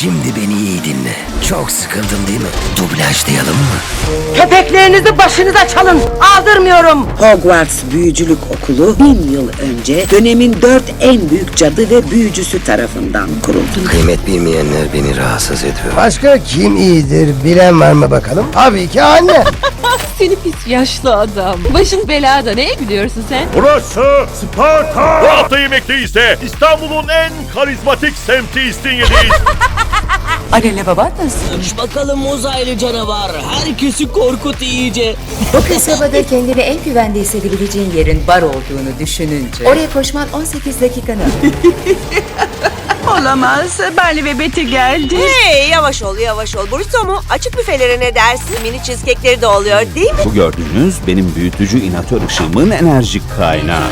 Şimdi beni iyi dinle. Çok sıkıldın değil mi? Dublajlayalım mı? Köpeklerinizi başınıza çalın. Aldırmıyorum. Hogwarts Büyücülük Okulu bin yıl önce dönemin dört en büyük cadı ve büyücüsü tarafından kuruldu. Kıymet bilmeyenler beni rahatsız ediyor. Başka kim iyidir bilen var mı bakalım? Tabii ki anne. Seni pis yaşlı adam. Başın belada. Neye gülüyorsun sen? Burası Sparta! Bu hafta yemekteyiz de İstanbul'un en karizmatik semti İstinye'deyiz. Alele baban nasıl? Bakalım uzaylı canavar. Herkesi korkut iyice. Bu kasabada kendini en güvende hissedebileceğin yerin bar olduğunu düşününce oraya koşman 18 dakikanı alır. Olamaz. Barley ve Betty geldi. Hey yavaş ol yavaş ol. Burrito mu? Açık büfelere ne dersin? Mini cheesecake'leri de oluyor değil mi? Bu gördüğünüz benim büyütücü inatör ışığımın enerjik kaynağı.